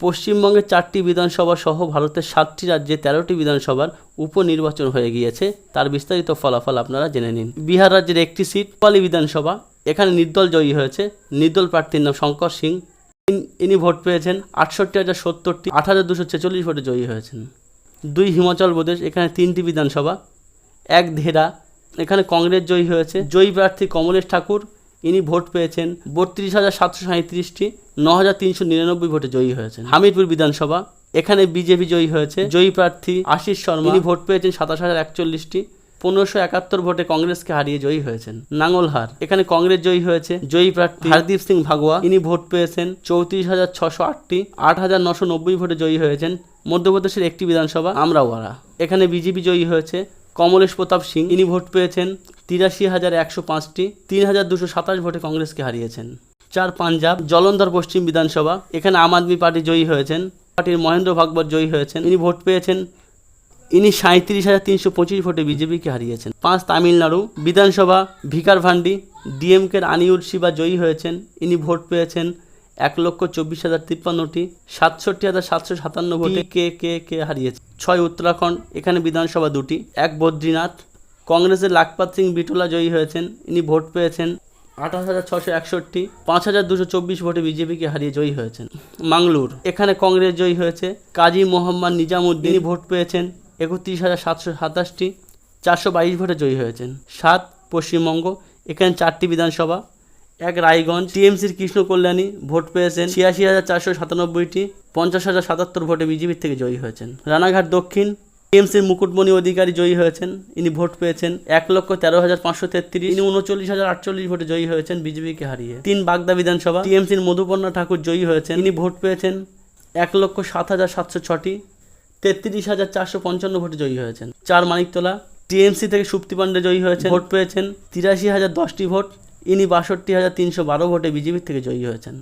পশ্চিমবঙ্গের চারটি বিধানসভা সহ ভারতের সাতটি রাজ্যে তেরোটি বিধানসভার উপনির্বাচন হয়ে গিয়েছে। তার বিস্তারিত ফলাফল আপনারা জেনে নিন। বিহার রাজ্যের একটি সিট, পালি বিধানসভা। এখানে নির্দল জয়ী হয়েছে। নির্দল প্রার্থীর নাম শঙ্কর সিং। ইনি ভোট পেয়েছেন আটষট্টি হাজার সত্তরটি, আট হাজার দুশো ছেচল্লিশ ভোটে জয়ী হয়েছেন। দুই হিমাচল প্রদেশ, এখানে তিনটি বিধানসভা। এক ধেরা, এখানে কংগ্রেস জয়ী হয়েছে। জয়ী প্রার্থী কমলেশ ঠাকুর। ইনি ভোট পেয়েছেন বত্রিশ হাজার সাতশো সাঁত্রিশটি ন হাজার তিনশো নিরানব্বই ভোটে জয়ী হয়েছেন। হামিরপুর বিধানসভা, এখানে বিজেপি জয়ী হয়েছে। জয়ী প্রার্থী আশিস শর্মা। ইনি ভোট পেয়েছেন সাতাশ হাজার একচল্লিশটি, পনেরোশো একাত্তর ভোটে কংগ্রেসকে হারিয়ে জয়ী হয়েছেন। নাঙ্গলহার এখানে কংগ্রেস জয়ী হয়েছে। জয়ী প্রার্থী হারদীপ সিং ভাগোয়া ইনি ভোট পেয়েছেন চৌত্রিশ হাজার ছশো আটটি, আট হাজার নশো নব্বই ভোটে জয়ী হয়েছেন মধ্যপ্রদেশের একটি বিধানসভা আমরাওয়ারা এখানে বিজেপি জয়ী হয়েছে কমলেশ প্রতাপ সিং। ইনি ভোট পেয়েছেন তিরাশি হাজার একশো পাঁচটি, তিন হাজার দুশো সাতাশ ভোটে কংগ্রেসকে হারিয়েছেন। চার পাঞ্জাব, জলন্ধর পশ্চিম বিধানসভা, এখানে আম আদমি পার্টি জয়ী হয়েছেন। পার্টির মহেন্দ্র ভাগবত জয়ী হয়েছেন, ইনি ভোট পেয়েছেন। ইনি সাঁত্রিশ হাজার তিনশো পঁচিশ ভোটে বিজেপিকে হারিয়েছেন। পাঁচ তামিলনাড়ু, বিধানসভা, ভিকার ভান্ডি, ডিএমকের আনিউর শিবা জয়ী হয়েছেন, ইনি ভোট পেয়েছেন এক লক্ষ চব্বিশ হাজার তিপ্পান্নটি, সাতষট্টি হাজার সাতশো সাতান্ন ভোটে কে কে কে হারিয়েছে। ছয় উত্তরাখণ্ড, এখানে বিধানসভা দুটি, এক বদ্রীনাথ কংগ্রেসের লাখপাত সিং বিটোলা জয়ী হয়েছেন। ইনি ভোট পেয়েছেন আঠাশ হাজার ছশো একষট্টি, পাঁচ হাজার দুশো চব্বিশ ভোটে বিজেপিকে হারিয়ে জয়ী হয়েছেন। মাংলুর এখানে কংগ্রেস জয়ী হয়েছে। কাজী মোহাম্মদ নিজামুদ্দিন ভোট পেয়েছেন একত্রিশ হাজার সাতশো সাতাশটি, চারশো বাইশ ভোটে জয়ী হয়েছেন। সাত, পশ্চিমবঙ্গ, এখানে চারটি বিধানসভা। এক, রায়গঞ্জ, টিএমসির কৃষ্ণ কল্যাণী ভোট পেয়েছেন ছিয়াশি হাজার চারশো সাতানব্বইটি, পঞ্চাশ হাজার সাতাত্তর ভোটে বিজেপির থেকে জয়ী হয়েছেন। রানাঘাট দক্ষিণ টিএমসির মুকুটমণি অধিকারী জয়ী হয়েছেন, ইনি ভোট পেয়েছেন এক লক্ষ তেরো হাজার পাঁচশো তেত্রিশ, ইনি উনচল্লিশ হাজার আটচল্লিশ ভোটে জয়ী হয়েছেন, বিজেপিকে হারিয়ে। তিন বাগদা বিধানসভা, টিএমসির মধুপর্ণা ঠাকুর জয়ী হয়েছেন, ইনি ভোট পেয়েছেন এক লক্ষ সাত হাজার সাতশো ছটি, তেত্রিশ হাজার চারশো পঞ্চান্ন ভোটে জয়ী হয়েছেন। চার মানিকতলা, টিএমসি থেকে সুপ্তি পান্ডে জয়ী হয়েছেন, ভোট পেয়েছেন তিরাশি হাজার দশটি ভোট, ইনি বাষট্টি হাজার তিনশো বারো ভোটে বিজেপির থেকে জয়ী হয়েছেন।